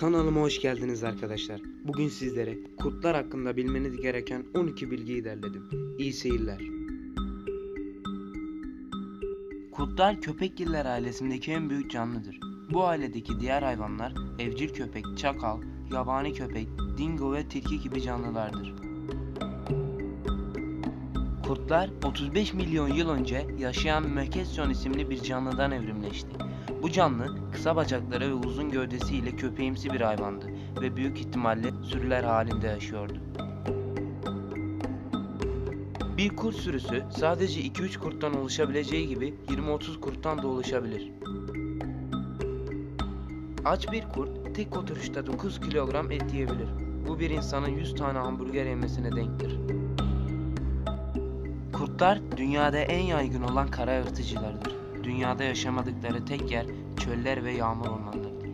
Kanalıma hoş geldiniz arkadaşlar. Bugün sizlere kurtlar hakkında bilmeniz gereken 12 bilgiyi derledim. İyi seyirler. Kurtlar köpekgiller ailesindeki en büyük canlıdır. Bu ailedeki diğer hayvanlar evcil köpek, çakal, yabani köpek, dingo ve tilki gibi canlılardır. Kurtlar 35 milyon yıl önce yaşayan Mekesyon isimli bir canlıdan evrimleşti. Bu canlı kısa bacakları ve uzun gövdesiyle köpeğimsi bir hayvandı ve büyük ihtimalle sürüler halinde yaşıyordu. Bir kurt sürüsü sadece 2-3 kurttan oluşabileceği gibi 20-30 kurttan da oluşabilir. Aç bir kurt tek oturuşta 9 kilogram et yiyebilir. Bu bir insanın 100 tane hamburger yemesine denktir. Kurtlar dünyada en yaygın olan kara yırtıcılardır. Dünyada yaşamadıkları tek yer çöller ve yağmur ormanlarıdır.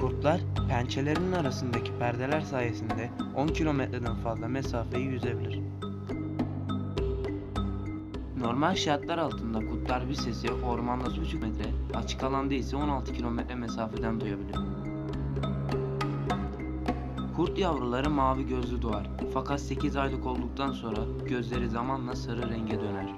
Kurtlar pençelerinin arasındaki perdeler sayesinde 10 kilometreden fazla mesafeyi yüzebilir. Normal şartlar altında kurtlar bir sesi ormanda 3,5 metre, açık alanda ise 16 kilometre mesafeden duyabilir. Kurt yavruları mavi gözlü doğar. Fakat 8 aylık olduktan sonra gözleri zamanla sarı renge döner.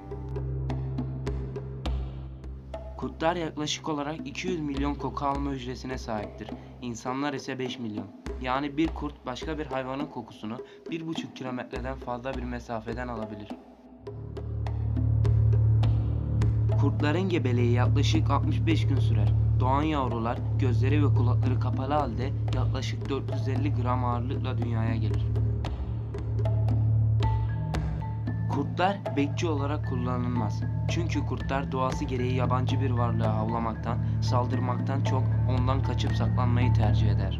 Kurtlar yaklaşık olarak 200 milyon koku alma hücresine sahiptir. İnsanlar ise 5 milyon. Yani bir kurt başka bir hayvanın kokusunu 1,5 kilometreden fazla bir mesafeden alabilir. Kurtların gebeliği yaklaşık 65 gün sürer. Doğan yavrular gözleri ve kulakları kapalı halde yaklaşık 450 gram ağırlıkla dünyaya gelir. Kurtlar bekçi olarak kullanılmaz. Çünkü kurtlar doğası gereği yabancı bir varlığa havlamaktan, saldırmaktan çok ondan kaçıp saklanmayı tercih eder.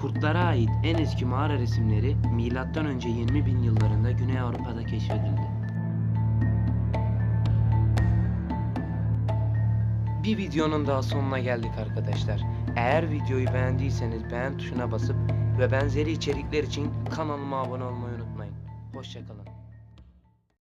Kurtlara ait en eski mağara resimleri M.Ö. 20 bin yıllarında Güney Avrupa'da keşfedildi. Bir videonun daha sonuna geldik arkadaşlar. Eğer videoyu beğendiyseniz beğen tuşuna basıp ve benzeri içerikler için kanalıma abone olmayı unutmayın. Hoşçakalın.